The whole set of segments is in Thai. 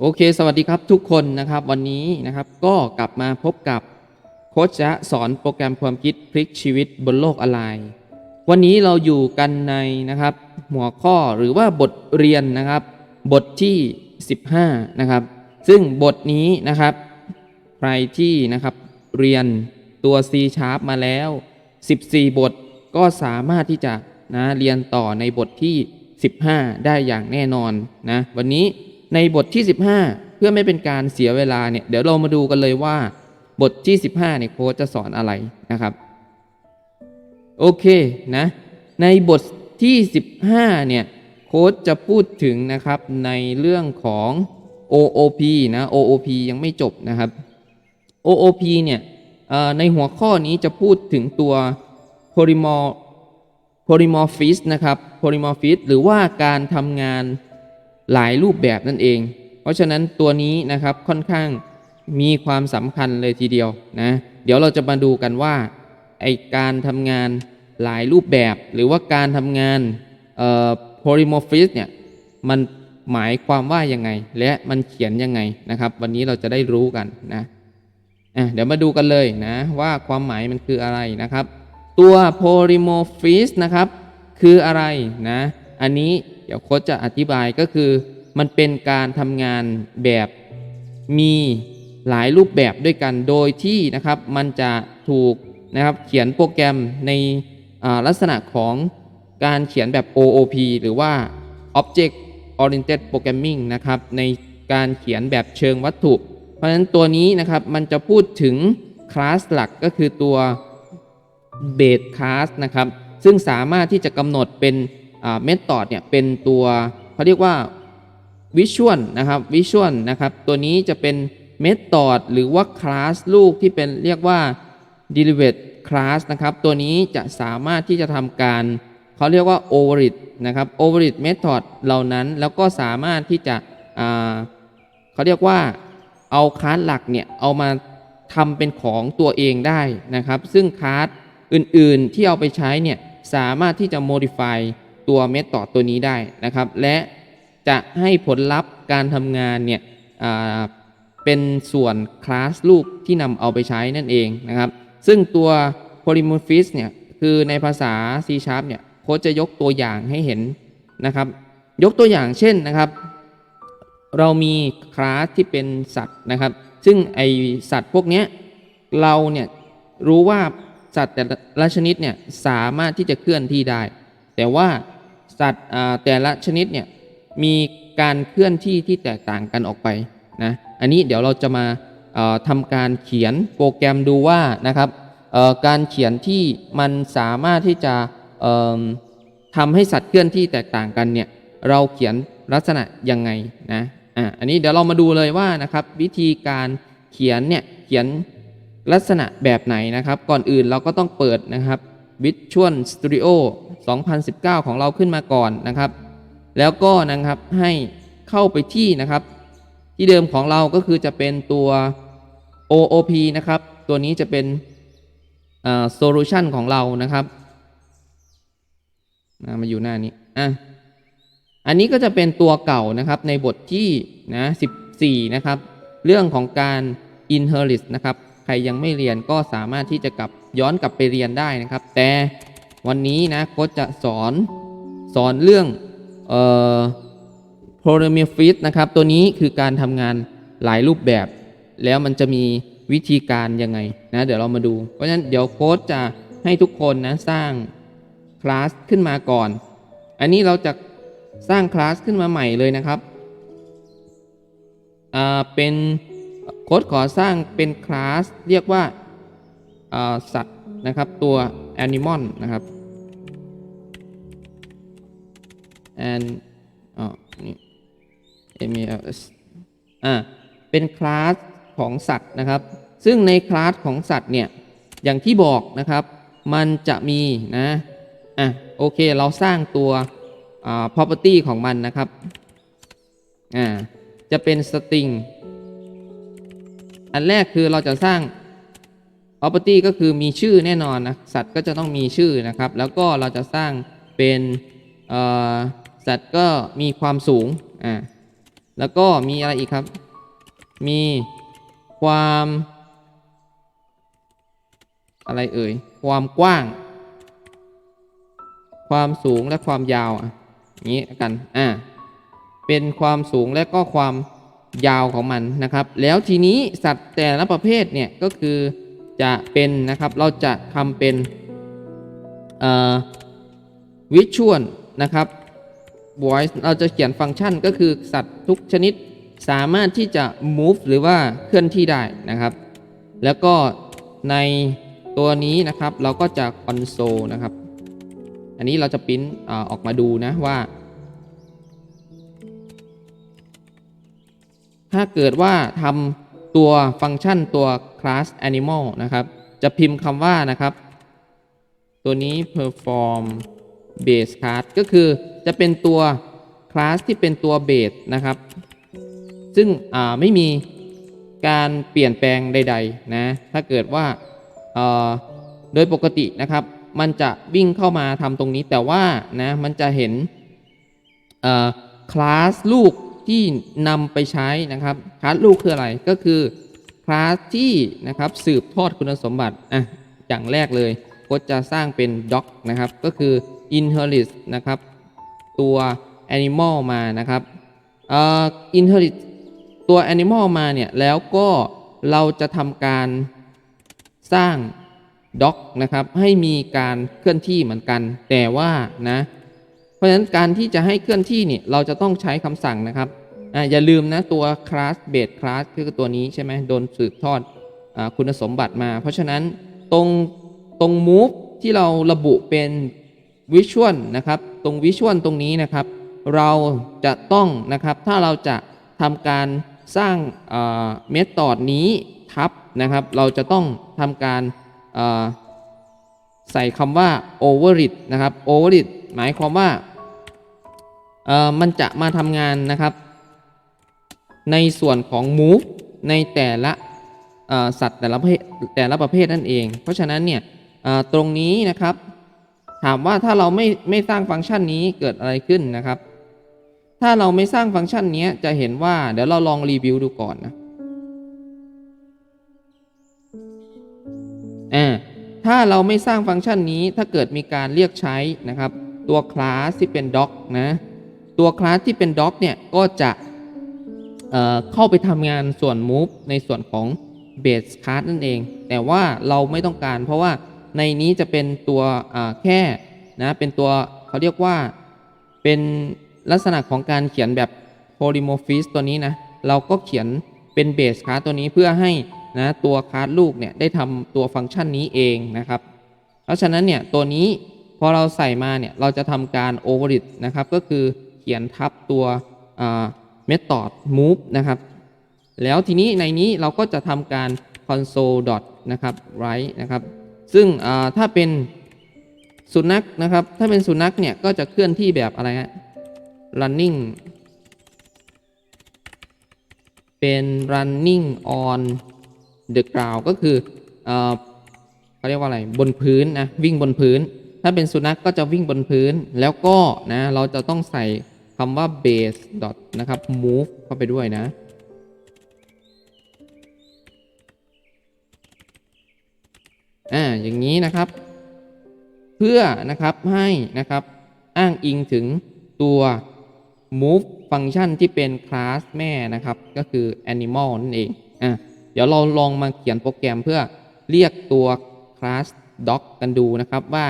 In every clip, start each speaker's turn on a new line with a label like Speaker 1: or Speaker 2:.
Speaker 1: โอเค สวัสดีครับทุกคนนะครับวันนี้นะครับก็กลับมาพบกับโค้ชจะสอนโปรแกรมความคิดพลิกชีวิตบนโลกออนไลน์ วันนี้เราอยู่กันในนะครับหัวข้อหรือว่าบทเรียนนะครับ บทที่ 15นะครับซึ่งบทนี้นะครับ ใครที่นะครับเรียนตัว C Sharp มาแล้ว 14 บทก็สามารถที่จะนะเรียนต่อในบทที่ 15 ได้อย่างแน่นอนนะวันนี้ ในบทที่ 15 เพื่อไม่เป็นการเสียเวลาเนี่ยเดี๋ยวเรามาดูกันเลยว่า บทที่ 15เนี่ยโค้ชจะสอนอะไรนะครับ โอเคนะ ในบทที่ 15เนี่ยโค้ชจะพูดถึงนะครับในเรื่องของ OOP นะ OOP ยังไม่จบนะครับ OOP เนี่ยในหัวข้อนี้จะพูดถึงตัว polymor polymorphism นะครับ polymorphism หรือว่าการทำงาน หลายรูปแบบนั่นเอง เพราะฉะนั้นตัวนี้นะครับค่อนข้างมีความสำคัญเลยทีเดียวนะเดี๋ยวเราจะมาดูกันว่าไอการทำงานหลายรูปแบบ หรือว่าการทำงานเอ่อ polymorphism เนี่ยมันหมายความว่ายังไง และมันเขียนยังไงนะครับ วันนี้เราจะได้รู้กันนะอะเดี๋ยวมาดูกันเลยนะว่าความหมายมันคืออะไรนะครับ ตัว polymorphism นะครับคืออะไรนะ อันนี้ เดี๋ยวโค้ชจะอธิบายก็คือ มันเป็นการทำงานแบบมีหลายรูปแบบด้วยกันโดยที่นะครับมันจะถูกนะครับเขียนโปรแกรมในลักษณะของการเขียนแบบ OOP หรือว่า Object Oriented Programming นะครับในการเขียนแบบเชิงวัตถุ เพราะฉะนั้นตัวนี้นะครับมันจะพูดถึงคลาสหลักก็คือตัว base class นะครับซึ่งสามารถที่จะกำหนดเป็น เมธอดเนี่ยเป็นตัวเขาเรียกว่า visual นะครับ visual นะครับตัวนี้จะเป็นเมธอดหรือว่าคลาสลูกที่เป็นเรียกว่า derived class นะครับตัวนี้จะสามารถที่จะทำการเขาเรียกว่า override นะครับ override method เหล่านั้นแล้วก็สามารถที่จะเขาเรียกว่าเอาคลาสหลักเนี่ยเอามาทำเป็นของตัวเองได้นะครับ ซึ่งคลาสอื่นๆที่เอาไปใช้เนี่ยสามารถที่จะ modify ตัวเมธอดตัวนี้ได้นะครับ และจะให้ผลลัพธ์การทำงานเนี่ยเป็นส่วนคลาสลูกที่นำเอาไปใช้นั่นเองนะครับ ซึ่งตัว polymorphism เนี่ยคือในภาษา C Sharp เนี่ยโค้ชจะยกตัวอย่างให้เห็นนะครับ ยกตัวอย่างเช่นนะครับ เรามีคลาสที่เป็นสัตว์นะครับ ซึ่งไอสัตว์พวกเนี้ยเราเนี่ยรู้ว่าสัตว์แต่ละชนิดเนี่ยสามารถที่จะเคลื่อนที่ได้ แต่ว่า สัตว์แต่ละชนิดเนี่ยมีการเคลื่อนที่ที่แตกต่างกันออกไปนะอันนี้เดี๋ยวเราจะมาทำการเขียนโปรแกรมดูว่านะครับการเขียนที่มันสามารถที่จะทำให้สัตว์เคลื่อนที่แตกต่างกันเนี่ยเราเขียนลักษณะยังไงนะอะอันนี้เดี๋ยวเรามาดูเลยว่านะครับวิธีการเขียนเนี่ยเขียนลักษณะแบบไหนนะครับ ก่อนอื่นเราก็ต้องเปิดนะครับ Visual Studio 2019 ของเราขึ้นมาก่อนนะครับ แล้วก็นะครับให้เข้าไปที่นะครับ ที่เดิมของเราก็คือจะเป็นตัว OOP นะครับ ตัวนี้จะเป็นอ่า solution ของเรานะครับมาอยู่หน้านี้อะอันนี้ก็จะเป็นตัวเก่านะครับในบทที่นะ14 นะครับ เรื่องของการ inherit นะครับ ใครยังไม่เรียนก็สามารถที่จะกลับย้อนกลับไปเรียนได้นะครับ แต่ วันนี้นะโค้ชจะสอนสอนเรื่องเอ่อ p r o m e t h e u s นะครับ ตัวนี้คือการทำงานหลายรูปแบบ แล้วมันจะมีวิธีการยังไงนะเดี๋ยวเรามาดู เพราะฉะนั้นเดี๋ยวโค้ชจะให้ทุกคนนะสร้างคลาสขึ้นมาก่อน อันนี้เราจะสร้างคลาสขึ้นมาใหม่เลยนะครับอ่าเป็นโค้ดขอสร้างเป็นคลาสเรียกว่าอ่าสัตว์นะครับตัว animal นะครับ and อ๋อนี่ mls อ่าเป็นคลาสของสัตว์นะครับ ซึ่งในคลาสของสัตว์เนี่ยอย่างที่บอกนะครับ มันจะมีนะอะโอเคเราสร้างตัวอ่า property ของมันนะครับอ่าจะเป็น string อันแรกคือเราจะสร้าง property ก็คือมีชื่อแน่นอนนะสัตว์ก็จะต้องมีชื่อนะครับ แล้วก็เราจะสร้างเป็นเอ่อ สัตว์ก็มีความสูงอ่าแล้วก็มีอะไรอีกครับ มีความอะไรเอ่ย ความกว้าง ความสูงและความยาวอะนี้กันอ่าเป็นความสูงและก็ความยาวของมันนะครับ แล้วทีนี้สัตว์แต่ละประเภทเนี่ยก็คือจะเป็นนะครับเราจะทำเป็นวิชวลนะครับ voice เราจะเขียนฟังก์ชันก็คือสัตว์ทุกชนิดสามารถที่จะ move หรือว่าเคลื่อนที่ได้นะครับ แล้วก็ในตัวนี้นะครับเราก็จะ console นะครับ อันนี้เราจะปริ้นอาออกมาดูนะว่า ถ้าเกิดว่าทำตัวฟังก์ชันตัว class animal นะครับ จะพิมพ์คำว่านะครับ ตัวนี้ perform base class ก็คือจะเป็นตัว class ที่เป็นตัว base นะครับ ซึ่งไม่มีการเปลี่ยนแปลงใดๆนะถ้าเกิดว่าโดยปกตินะครับ มันจะวิ่งเข้ามาทำตรงนี้แต่ว่านะมันจะเห็นคลาสลูกที่นำไปใช้นะครับคลาสลูกคืออะไรก็คือคลาสที่นะครับสืบทอดคุณสมบัติอะอย่างแรกเลยก็จะสร้างเป็น doc นะครับ ก็คือ inherit นะครับตัว animal มานะครับเอ่อ inherit ตัว animal มาเนี่ยแล้วก็เราจะทำการสร้าง doc นะครับให้มีการเคลื่อนที่เหมือนกัน แต่ว่านะเพราะฉะนั้นการที่จะให้เคลื่อนที่เนี่ยเราจะต้องใช้คำสั่งนะครับอ่าอย่าลืมนะตัว class base class คือตัวนี้ใช่ไหมโดนสืบทอดอคุณสมบัติมา เพราะฉะนั้นตรงตรง move ที่เราระบุเป็น visual นะครับตรง visual ตรงนี้นะครับ เราจะต้องนะครับถ้าเราจะทำการสร้างเมธอดนี้ทับนะครับ เราจะต้องทำการใส่คำว่า overrid นะครับ overrid หมายความว่ามันจะมาทำงานนะครับ ในส่วนของ move ในแต่ละสัตว์แต่ละประเภทแต่ละประเภทนั่นเอง เพราะฉะนั้นเนี่ยตรงนี้นะครับ ถามว่าถ้าเราไม่ไม่สร้างฟังก์ชันนี้เกิดอะไรขึ้นนะครับ ถ้าเราไม่สร้างฟังก์ชันนี้จะเห็นว่าเดี๋ยวเราลองรีวิวดูก่อนนะอ่าถ้าเราไม่สร้างฟังก์ชันนี้ถ้าเกิดมีการเรียกใช้นะครับ ตัวคลาสที่เป็น doc นะตัวคลาสที่เป็น doc เนี่ยก็จะเเข้าไปทำงานส่วน move ในส่วนของ base class นั่นเอง แต่ว่าเราไม่ต้องการเพราะว่า ในนี้จะเป็นตัวแค่นะเป็นตัวเขาเรียกว่าเป็นลักษณะของการเขียนแบบ polymorphis ตัวนี้นะเราก็เขียนเป็น base class ตัวนี้เพื่อให้นะตัวคลาสลูกเนี่ยได้ทำตัวฟังก์ชันนี้เองนะครับ เพราะฉะนั้นเนี่ยตัวนี้พอเราใส่มาเนี่ยเราจะทำการ overrid นะครับก็คือเขียนทับตัว method move นะครับแล้วทีนี้ในนี้เราก็จะทำการ console dot นะครับ write นะครับ ซึ่งถ้าเป็นสุนัขนะครับ ถ้าเป็นสุนัขเนี่ยก็จะเคลื่อนที่แบบอะไรฮะ running เป็น running on the ground ก็คือเขาเรียกว่าอะไร บนพื้นนะ วิ่งบนพื้น ถ้าเป็นสุนัขกก็จะวิ่งบนพื้น แล้วก็นะ เราจะต้องใส่คำว่า base dot นะครับ move เข้าไปด้วยนะ อ่าอย่างนี้นะครับ เพื่อนะครับให้นะครับอ้างอิงถึงตัว move ฟังก์ชันที่เป็นคลาสแม่นะครับ ก็คือ animal นั่นเองอะเดี๋ยวเราลองมาเขียนโปรแกรมเพื่อเรียกตัวคลาส doc กันดูนะครับว่า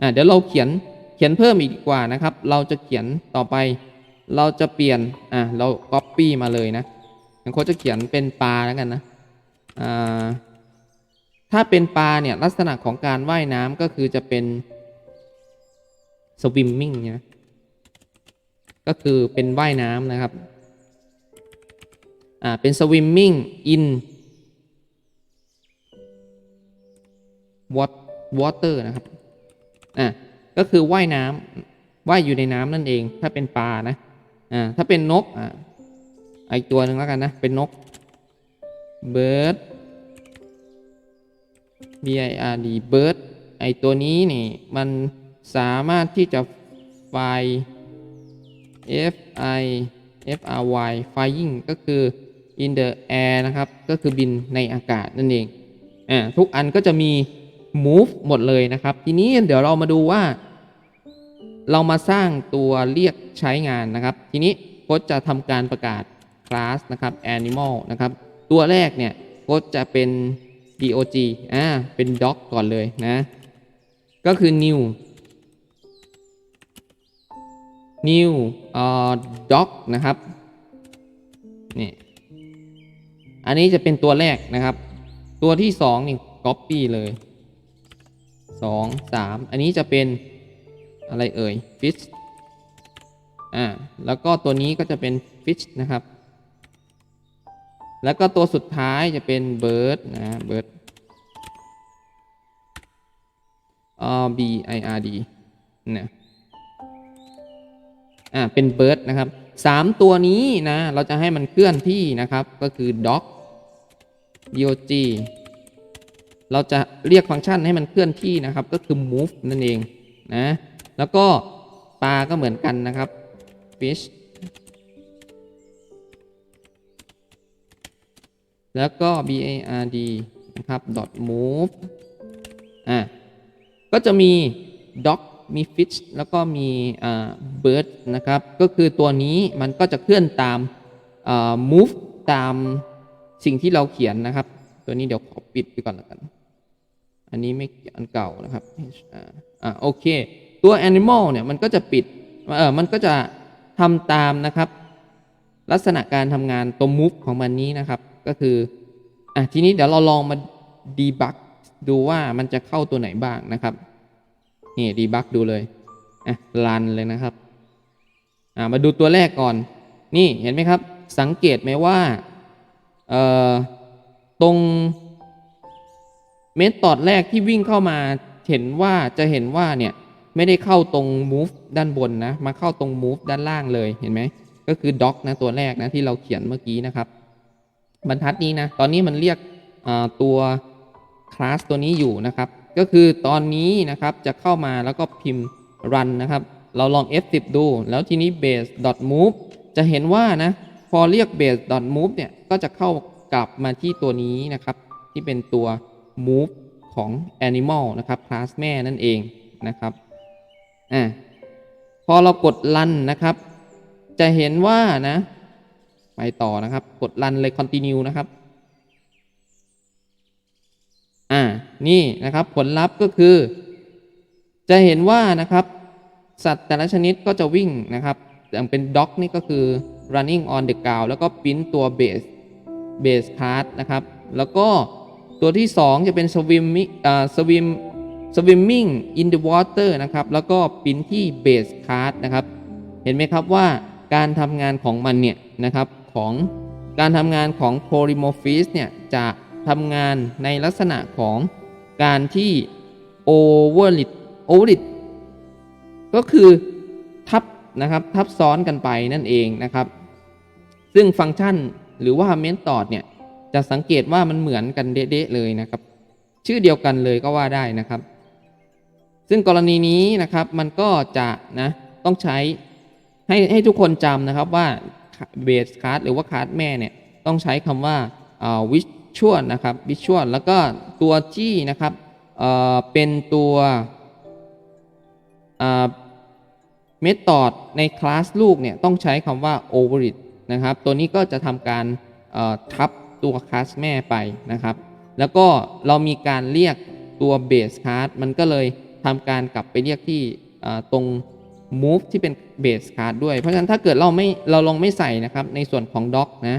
Speaker 1: อะเดี๋ยวเราเขียนเขียนเพิ่มอีกดีกว่านะครับ เราจะเขียนต่อไป เราจะเปลี่ยนอะเรา copy มาเลยนะอย่างค้จะเขียนเป็นปลาแล้วกันนะอ่า ถ้าเป็นปลาเนี่ยลักษณะของการว่ายน้ำก็คือจะเป็น swimming นะก็คือเป็นว่ายน้ำนะครับอ่าเป็น swimming in water นะครับอ่าก็คือว่ายน้ำว่ายอยู่ในน้ำนั่นเอง ถ้าเป็นปลานะอ่าถ้าเป็นนกอ่าอีกตัวหนึ่งแล้วกันนะ เป็นนก bird b i r d bird ไอตัวนี้นี่ มันสามารถที่จะไฟ f i F R Y flying ก็คือ in the air นะครับ ก็คือบินในอากาศนั่นเองอ่าทุกอันก็จะมี move หมดเลยนะครับ ทีนี้เดี๋ยวเรามาดูว่า เรามาสร้างตัวเรียกใช้งานนะครับ ทีนี้โค้ชจะทำการประกาศ class นะครับ animal นะครับ ตัวแรกเนี่ยโค้ชจะเป็น dog อ่า เป็น dog ก่อนเลยนะ ก็คือ new new เอ่อ dog นะครับ นี่ อันนี้จะเป็นตัวแรกนะครับ ตัวที่สองนี่ copy เลยสองสามอันนี้จะเป็นอะไรเอ่ย fish อ่า แล้วก็ตัวนี้ก็จะเป็น fish นะครับ แล้วก็ตัวสุดท้ายจะเป็น bird นะ bird อ่า b i r d นะอ่าเป็น bird นะครับสามตัวนี้นะ เราจะให้มันเคลื่อนที่นะครับ ก็คือ dog dog เราจะเรียกฟังก์ชันให้มันเคลื่อนที่นะครับ ก็คือ move นั่นเองนะ แล้วก็ปลาก็เหมือนกันนะครับ fish แล้วก็ bard นะครับ dot move อะก็จะมี dog มี fish แล้วก็มีอ่า bird นะครับ ก็คือตัวนี้มันก็จะเคลื่อนตามอ่า move ตามสิ่งที่เราเขียนนะครับ ตัวนี้เดี๋ยวขอปิดไปก่อนแล้วกัน อันนี้ไม่อันเก่านะครับอ่าโอเค ตัว animal เนี่ยมันก็จะปิดเออมันก็จะทำตามนะครับ ลักษณะการทำงานตัว move ของมันนี้นะครับ ก็คืออะทีนี้เดี๋ยวเราลองมา debug ดูว่ามันจะเข้าตัวไหนบ้างนะครับนี่ debug ดูเลยอะรันเลยนะครับอ่ามาดูตัวแรกก่อน นี่เห็นไหมครับ สังเกตไหมว่าเอ่อตรงเมธอดแรกที่วิ่งเข้ามาเห็นว่าจะเห็นว่าเนี่ยไม่ได้เข้าตรง move ด้านบนนะ มาเข้าตรง move ด้านล่างเลยเห็นไหม ก็คือ doc นะตัวแรกนะที่เราเขียนเมื่อกี้นะครับ บรรทัดนี้นะ ตอนนี้มันเรียกตัว class ตัวนี้อยู่นะครับ ก็คือตอนนี้นะครับจะเข้ามาแล้วก็พิมพ์ run นะครับ เราลอง F10 ดู แล้วทีนี้ base move จะเห็นว่านะพอเรียก base move เนี่ยก็จะเข้ากลับมาที่ตัวนี้นะครับ ที่เป็นตัว move ของ animal นะครับ class แม่นั่นเองนะครับอ่าพอเรากด run นะครับ จะเห็นว่านะ ไปต่อนะครับ กด run เลย continue นะครับ อ่า นี่นะครับ ผลลัพธ์ก็คือ จะเห็นว่านะครับ สัตว์แต่ละชนิดก็จะวิ่งนะครับ อย่างเป็น dog นี่ก็คือ running on the ground แล้วก็ปิ้นตัว base base card นะครับ แล้วก็ตัวที่ 2 จะเป็น swimming อ่า swim swimming in the water นะครับ แล้วก็ปิ้นที่ base card นะครับ เห็นไหมครับว่าการทำงานของมันเนี่ยนะครับ ของการทำงานของ polymorphis เนี่ยจะทำงานในลักษณะของการที่ overlit overlit ก็คือทับนะครับทับซ้อนกันไปนั่นเองนะครับ ซึ่งฟังก์ชันหรือว่าเมนตอดเนี่ยจะสังเกตว่ามันเหมือนกันเด๊ะเลยนะครับ ชื่อเดียวกันเลยก็ว่าได้นะครับ ซึ่งกรณีนี้นะครับมันก็จะนะต้องใช้ให้ให้ทุกคนจำนะครับว่า เบสค a r d หรือว่าค a r d แม่เนี่ยต้องใช้คำว่าวิชวลนะครับวิชวลแล้วก็ตัวที่นะครับเเป็นตัวเมธอดในคลาสลูกเนี่ยต้องใช้คำว่า overrid นะครับ ตัวนี้ก็จะทำการทับตัวคลาสแม่ไปนะครับ แล้วก็เรามีการเรียกตัว base card มันก็เลยทำการกลับไปเรียกที่ตรง move ที่เป็น base card ด้วย เพราะฉะนั้นถ้าเกิดเราไม่เราลองไม่ใส่นะครับ ในส่วนของ doc นะ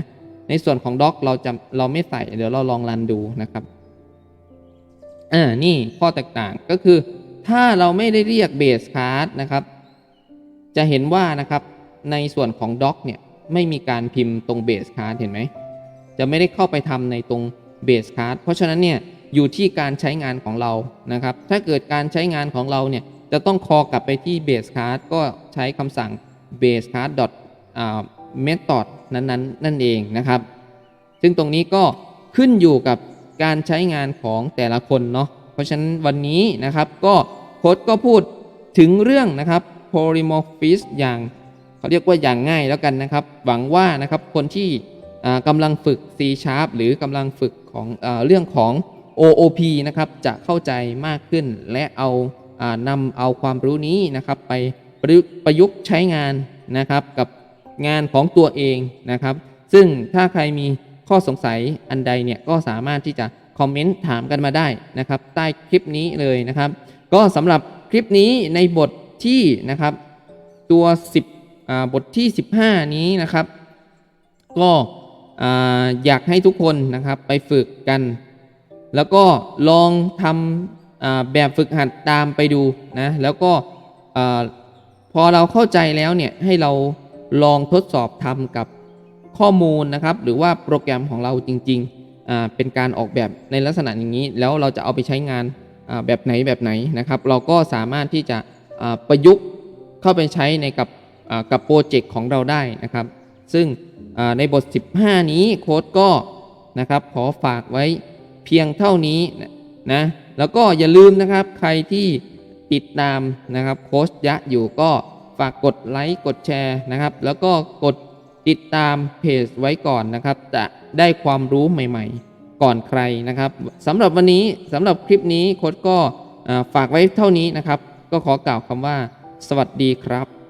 Speaker 1: ในส่วนของ doc เราจะเราไม่ใส่เดี๋ยวเราลองรันดูนะครับอ่านี่ข้อแตกต่างก็คือ ถ้าเราไม่ได้เรียก base card นะครับ จะเห็นว่านะครับในส่วนของ doc เนี่ยไม่มีการพิมพ์ตรง base card เห็นไหมจะไม่ได้เข้าไปทำในตรง base card เพราะฉะนั้นเนี่ยอยู่ที่การใช้งานของเรานะครับ ถ้าเกิดการใช้งานของเราเนี่ย จะต้องคอกลับไปที่ base card ก็ใช้คำสั่ง base card dot method นั้นๆ นั่นเองนะครับ ซึ่งตรงนี้ก็ขึ้นอยู่กับการใช้งานของแต่ละคนเนาะ เพราะฉะนั้นวันนี้นะครับก็โค้ดก็พูดถึงเรื่องนะครับ polymorphism อย่างเขาเรียกว่าอย่างง่ายแล้วกันนะครับ หวังว่านะครับคนที่กำลังฝึก C Sharp หรือกำลังฝึกของเอเรื่องของ OOP นะครับจะเข้าใจมากขึ้นและเอา นำเอาความรู้นี้นะครับไปประยุกต์ใช้งานนะครับกับงานของตัวเองนะครับ ซึ่งถ้าใครมีข้อสงสัยอันใดเนี่ยก็สามารถที่จะคอมเมนต์ถามกันมาได้นะครับ ใต้คลิปนี้เลยนะครับ ก็สำหรับคลิปนี้ในบทที่นะครับตัว 10บทที่ 15 นี้นะครับ ก็อ่าอยากให้ทุกคนนะครับไปฝึกกัน แล้วก็ลองทำ แบบฝึกหัดตามไปดูนะแล้วก็พอเราเข้าใจแล้วเนี่ยให้เราลองทดสอบทำกับข้อมูลนะครับ หรือว่าโปรแกรมของเราจริงๆเป็นการออกแบบในลักษณะอย่างนี้ แล้วเราจะเอาไปใช้งานแบบไหนแบบไหนนะครับ เราก็สามารถที่จะประยุกต์เข้าไปใช้ในกับกับโปรเจกต์ของเราได้นะครับ ซึ่งในบท 15 นี้โค้ดก็นะครับขอฝากไว้เพียงเท่านี้นะ แล้วก็อย่าลืมนะครับ ใครที่ติดตามนะครับโค้ชยะอยู่ก็ฝากกดไลค์กดแชร์นะครับ แล้วก็กดติดตามเพจไว้ก่อนนะครับ จะได้ความรู้ใหม่ๆ ก่อนใครนะครับสำหรับวันนี้สำหรับคลิปนี้โค้ดก็ฝากไว้เท่านี้นะครับ ก็ขอกล่าวคำว่า สวัสดีครับ